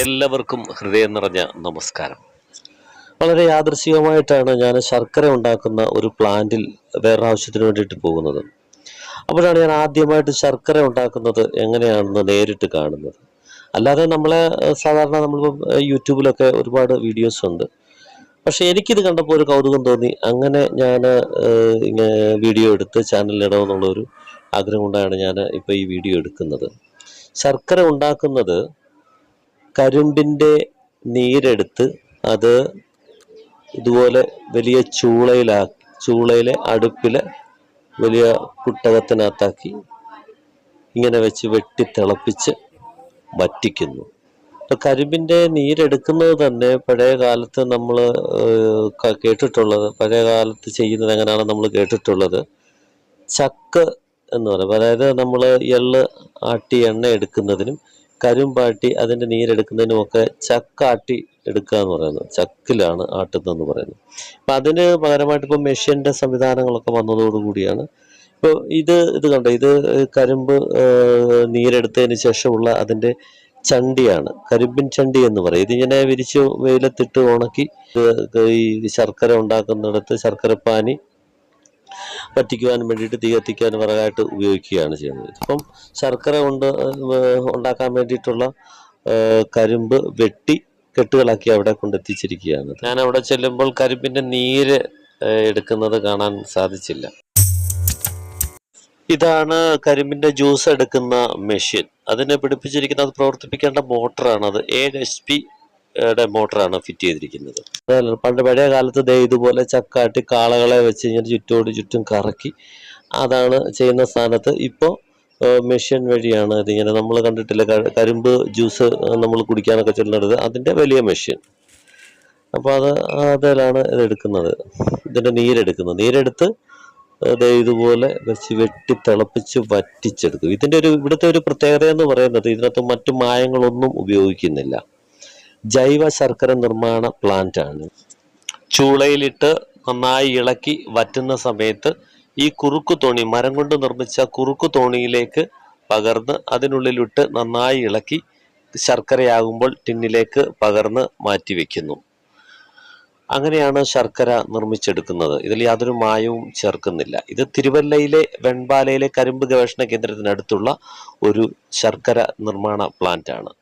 എല്ലാവർക്കും ഹൃദയം നിറഞ്ഞ നമസ്കാരം. വളരെ യാദൃശികമായിട്ടാണ് ഞാൻ ശർക്കര ഉണ്ടാക്കുന്ന ഒരു പ്ലാന്റിൽ വേറെ ആവശ്യത്തിന് വേണ്ടിയിട്ട് പോകുന്നത്. അപ്പോഴാണ് ഞാൻ ആദ്യമായിട്ട് ശർക്കര ഉണ്ടാക്കുന്നത് എങ്ങനെയാണെന്ന് നേരിട്ട് കാണുന്നത്. അല്ലാതെ നമ്മളെ സാധാരണ നമ്മളിപ്പം യൂട്യൂബിലൊക്കെ ഒരുപാട് വീഡിയോസ് ഉണ്ട്. പക്ഷെ എനിക്കിത് കണ്ടപ്പോൾ ഒരു കൗതുകം തോന്നി. അങ്ങനെ ഞാൻ ഇങ്ങനെ വീഡിയോ എടുത്ത് ചാനലിലിടണമെന്നുള്ളൊരു ആഗ്രഹം കൊണ്ടാണ് ഞാൻ ഇപ്പോൾ ഈ വീഡിയോ എടുക്കുന്നത്. ശർക്കര ഉണ്ടാക്കുന്നത് കരിമ്പിന്റെ നീരെടുത്ത് അത് ഇതുപോലെ വലിയ ചൂളയിലാ ചൂളയിലെ അടുപ്പിൽ വലിയ കുട്ടകത്തിനകത്താക്കി ഇങ്ങനെ വെച്ച് വെട്ടി തിളപ്പിച്ച് വറ്റിക്കുന്നു. കരിമ്പിന്റെ നീരെടുക്കുന്നത് തന്നെ പഴയ കാലത്ത് നമ്മൾ കേട്ടിട്ടുള്ളത് പഴയ കാലത്ത് ചെയ്യുന്നത് എങ്ങനെയാണ് നമ്മൾ കേട്ടിട്ടുള്ളത് ചക്ക് എന്ന് പറയും. അതായത് നമ്മൾ എള്ള് ആട്ടി എണ്ണ എടുക്കുന്നതിനും കരിമ്പാട്ടി അതിന്റെ നീരെടുക്കുന്നതിനും ഒക്കെ ചക്കാട്ടി എടുക്കുക എന്ന് പറയുന്നത്. ചക്കിലാണ് ആട്ടുന്നതെന്ന് പറയുന്നത്. അപ്പം അതിന് പകരമായിട്ട് ഇപ്പം മെഷീന്റെ സംവിധാനങ്ങളൊക്കെ വന്നതോടുകൂടിയാണ് ഇപ്പോൾ ഇത് ഇത് കണ്ടോ? ഇത് കരിമ്പ് നീരെടുത്തതിന് ശേഷമുള്ള അതിന്റെ ചണ്ടിയാണ്. കരിമ്പിൻ ചണ്ടി എന്ന് പറയും. ഇതിങ്ങനെ വിരിച്ച് വെയിലത്തിട്ട് ഉണക്കി ഈ ശർക്കര ഉണ്ടാക്കുന്നിടത്ത് ശർക്കരപ്പാനി പറ്റിക്കുവാനും വേണ്ടിയിട്ട് തീ കത്തിക്കാൻ വിറകായിട്ട് ഉപയോഗിക്കുകയാണ് ചെയ്യുന്നത്. അപ്പം ശർക്കര കൊണ്ട് ഉണ്ടാക്കാൻ വേണ്ടിയിട്ടുള്ള കരിമ്പ് വെട്ടി കെട്ടുകളാക്കി അവിടെ കൊണ്ടെത്തിച്ചിരിക്കുകയാണ് ഞാൻ അവിടെ ചെല്ലുമ്പോൾ കരിമ്പിന്റെ നീര് എടുക്കുന്നത് കാണാൻ സാധിച്ചില്ല. ഇതാണ് കരിമ്പിന്റെ ജ്യൂസ് എടുക്കുന്ന മെഷീൻ. അതിനെ പിടിപ്പിച്ചിരിക്കുന്നത് പ്രവർത്തിപ്പിക്കേണ്ട മോട്ടറാണ് അത്. ഏഴ് എച്ച് പി മോട്ടറാണ് ഫിറ്റ് ചെയ്തിരിക്കുന്നത്. പണ്ട് പഴയ കാലത്ത് ദേ ഇതുപോലെ ചക്കാട്ടി കാളകളെ വെച്ച് ഇങ്ങനെ ചുറ്റോട് ചുറ്റും കറക്കി അതാണ് ചെയ്യുന്ന സ്ഥാനത്ത് ഇപ്പോൾ മെഷീൻ വഴിയാണ് ഇതിങ്ങനെ നമ്മൾ കണ്ടിട്ടില്ല കരിമ്പ് ജ്യൂസ് നമ്മൾ കുടിക്കാനൊക്കെ ചെല്ലുന്നത് അതിന്റെ വലിയ മെഷീൻ. അപ്പോൾ അത് അതിലാണ് ഇതെടുക്കുന്നത് ഇതിന്റെ നീരെടുക്കുന്നത്. നീരെടുത്ത് അത് ഇതുപോലെ വെച്ച് വെട്ടി തിളപ്പിച്ച് വറ്റിച്ചെടുക്കും. ഇതിന്റെ ഒരു ഇവിടുത്തെ ഒരു പ്രത്യേകത എന്ന് പറയുന്നത് ഇതിനകത്ത് മറ്റു മായങ്ങളൊന്നും ഉപയോഗിക്കുന്നില്ല. ജൈവ ശർക്കര നിർമ്മാണ പ്ലാന്റ് ആണ്. ചൂളയിലിട്ട് നന്നായി ഇളക്കി വറ്റുന്ന സമയത്ത് ഈ കുറുക്കു തോണി മരം കൊണ്ട് നിർമ്മിച്ച കുറുക്കു തോണിയിലേക്ക് പകർന്ന് അതിനുള്ളിലിട്ട് നന്നായി ഇളക്കി ശർക്കരയാകുമ്പോൾ ടിന്നിലേക്ക് പകർന്ന് മാറ്റി വെക്കുന്നു. അങ്ങനെയാണ് ശർക്കര നിർമ്മിച്ചെടുക്കുന്നത്. ഇതിൽ യാതൊരു മായവും ചേർക്കുന്നില്ല. ഇത് തിരുവല്ലയിലെ വെൺപാലയിലെ കരിമ്പ് ഗവേഷണ കേന്ദ്രത്തിനടുത്തുള്ള ഒരു ശർക്കര നിർമ്മാണ പ്ലാന്റ് ആണ്.